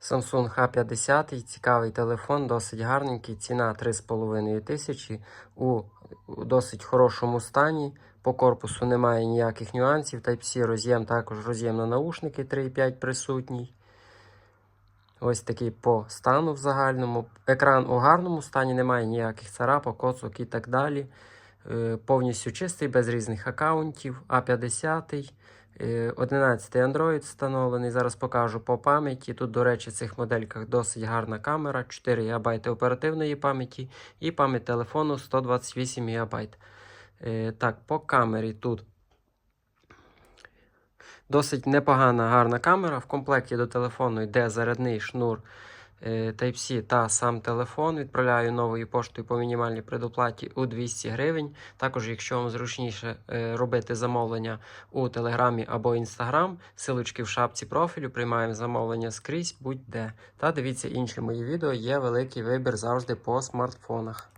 Samsung H50, цікавий телефон, досить гарненький, ціна 3,5 тисячі у досить хорошому стані. По корпусу немає ніяких нюансів. Type-C роз'єм, також роз'єм на наушники 3,5 присутній. Ось такий по стану в загальному. Екран у гарному стані, немає ніяких царапок, коцок і так далі. Е, Повністю чистий, без різних аккаунтів. А50. Е, 11 Android встановлений. Зараз покажу по пам'яті. Тут, до речі, в цих модельках досить гарна камера, 4 ГБ оперативної пам'яті і пам'ять телефону 128 ГБ. Е, Так, по камері тут досить непогана гарна камера. В комплекті до телефону йде зарядний шнур е, Type-C та сам телефон. Відправляю новою поштою по мінімальній предоплаті у 200 гривень. Також, якщо вам зручніше е, робити замовлення у Телеграмі або Інстаграм, силочки в шапці профілю, приймаємо замовлення скрізь, будь-де. Та дивіться інші мої відео, є великий вибір завжди по смартфонах.